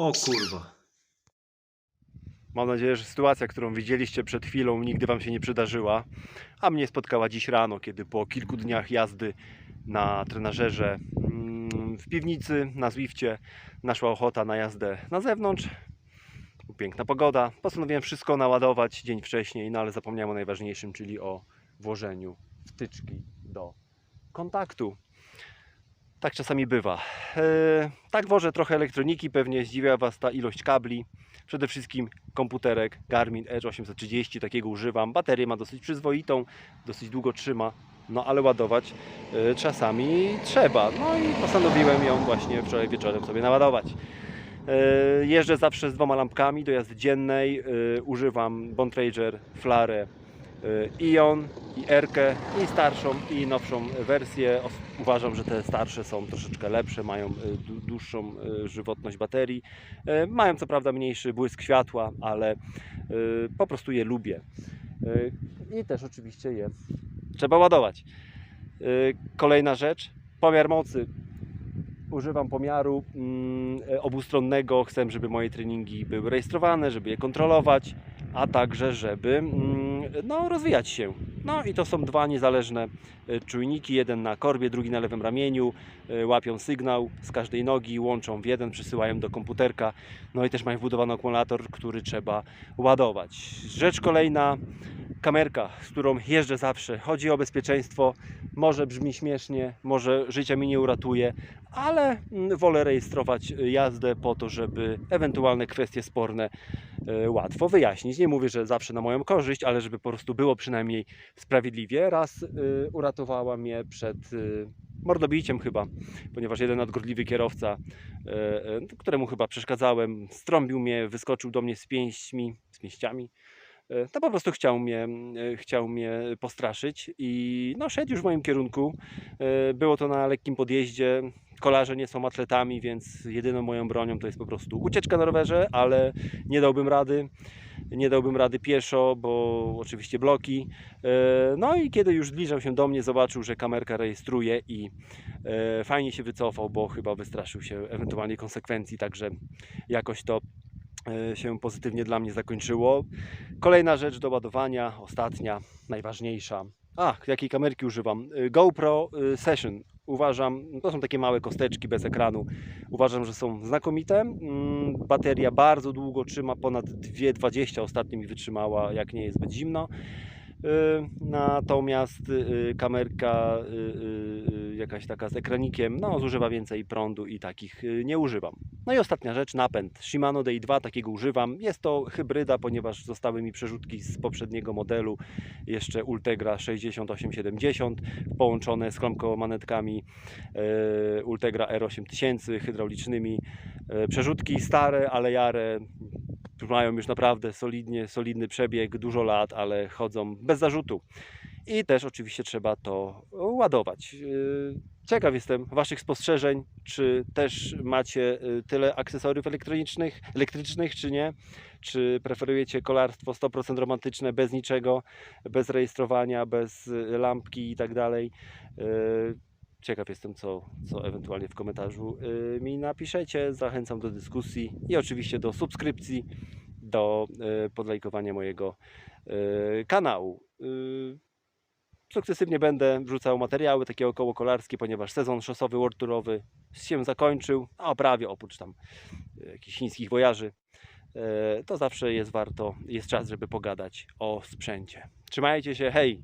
O kurwa. Mam nadzieję, że sytuacja, którą widzieliście przed chwilą, nigdy Wam się nie przydarzyła, a mnie spotkała dziś rano, kiedy po kilku dniach jazdy na trenażerze mm, w piwnicy na Zwifcie naszła ochota na jazdę na zewnątrz. Piękna pogoda. Postanowiłem wszystko naładować dzień wcześniej, no ale zapomniałem o najważniejszym, czyli o włożeniu wtyczki do kontaktu. Tak czasami bywa. E, tak włożę trochę elektroniki, pewnie zdziwia Was ta ilość kabli. Przede wszystkim komputerek Garmin Edge 830, takiego używam. Baterię ma dosyć przyzwoitą, dosyć długo trzyma, no ale ładować e, czasami trzeba. No i postanowiłem ją właśnie wczoraj wieczorem sobie naładować. E, Jeżdżę zawsze z dwoma lampkami do jazdy dziennej. Używam Bontrager, Flare, Ion i Erkę i starszą i nowszą wersję. Uważam, że te starsze są troszeczkę lepsze, mają dłu- dłuższą e, żywotność baterii. Mają co prawda mniejszy błysk światła, ale po prostu je lubię. I też oczywiście je trzeba ładować. Kolejna rzecz, pomiar mocy. Używam pomiaru mm, obustronnego. Chcę, żeby moje treningi były rejestrowane, żeby je kontrolować, a także, żeby mm, no, rozwijać się. No i to są dwa niezależne e, czujniki, jeden na korbie, drugi na lewym ramieniu. E, Łapią sygnał z każdej nogi, łączą w jeden, przysyłają do komputerka. No i też mają wbudowany akumulator, który trzeba ładować. Rzecz kolejna, kamerka, z którą jeżdżę zawsze. Chodzi o bezpieczeństwo. Może brzmi śmiesznie, może życia mi nie uratuje, ale mm, wolę rejestrować jazdę po to, żeby ewentualne kwestie sporne y, łatwo wyjaśnić. Nie mówię, że zawsze na moją korzyść, ale żeby po prostu było przynajmniej sprawiedliwie. Raz y, uratowała mnie przed y, mordobiciem chyba, ponieważ jeden nadgorliwy kierowca, któremu chyba przeszkadzałem, strąbił mnie, wyskoczył do mnie z pięśćmi, z pięściami. To po prostu chciał mnie, chciał mnie postraszyć i no, szedł już w moim kierunku. Y, Było to na lekkim podjeździe. Kolarze nie są atletami, więc jedyną moją bronią to jest po prostu ucieczka na rowerze, ale nie dałbym rady. Nie dałbym rady pieszo, bo oczywiście bloki. E, No i kiedy już zbliżał się do mnie, zobaczył, że kamerka rejestruje i e, fajnie się wycofał, bo chyba wystraszył się ewentualnie konsekwencji, także jakoś to e, się pozytywnie dla mnie zakończyło. Kolejna rzecz do ładowania, ostatnia, najważniejsza. A, jakiej kamerki używam? Y, GoPro y, Session. Uważam, to są takie małe kosteczki bez ekranu. Uważam, że są znakomite. Mm, Bateria bardzo długo trzyma, ponad 2,20 ostatnio mi wytrzymała, jak nie jest zbyt zimno. Y, Natomiast y, kamerka y, y, jakaś taka z ekranikiem, no zużywa więcej prądu i takich nie używam. No i ostatnia rzecz, napęd. Shimano DI2, takiego używam. Jest to hybryda, ponieważ zostały mi przerzutki z poprzedniego modelu, jeszcze Ultegra 6870, połączone z klamkomanetkami e, Ultegra R8000 hydraulicznymi. Przerzutki stare, ale jare, mają już naprawdę solidnie, solidny przebieg, dużo lat, ale chodzą bez zarzutu. I też oczywiście trzeba to ładować. Yy, Ciekaw jestem Waszych spostrzeżeń, czy też macie yy, tyle akcesoriów elektronicznych, elektrycznych, czy nie? Czy preferujecie kolarstwo 100% romantyczne, bez niczego, bez rejestrowania, bez yy, lampki i tak dalej? Ciekaw jestem, co, co ewentualnie w komentarzu yy, mi napiszecie. Zachęcam do dyskusji i oczywiście do subskrypcji, do yy, podlajkowania mojego yy, kanału. Sukcesywnie będę wrzucał materiały takie około kolarskie, ponieważ sezon szosowy World Tourowy się zakończył, a prawie oprócz tam jakichś chińskich wojaży. To zawsze jest warto, jest czas, żeby pogadać o sprzęcie. Trzymajcie się, hej!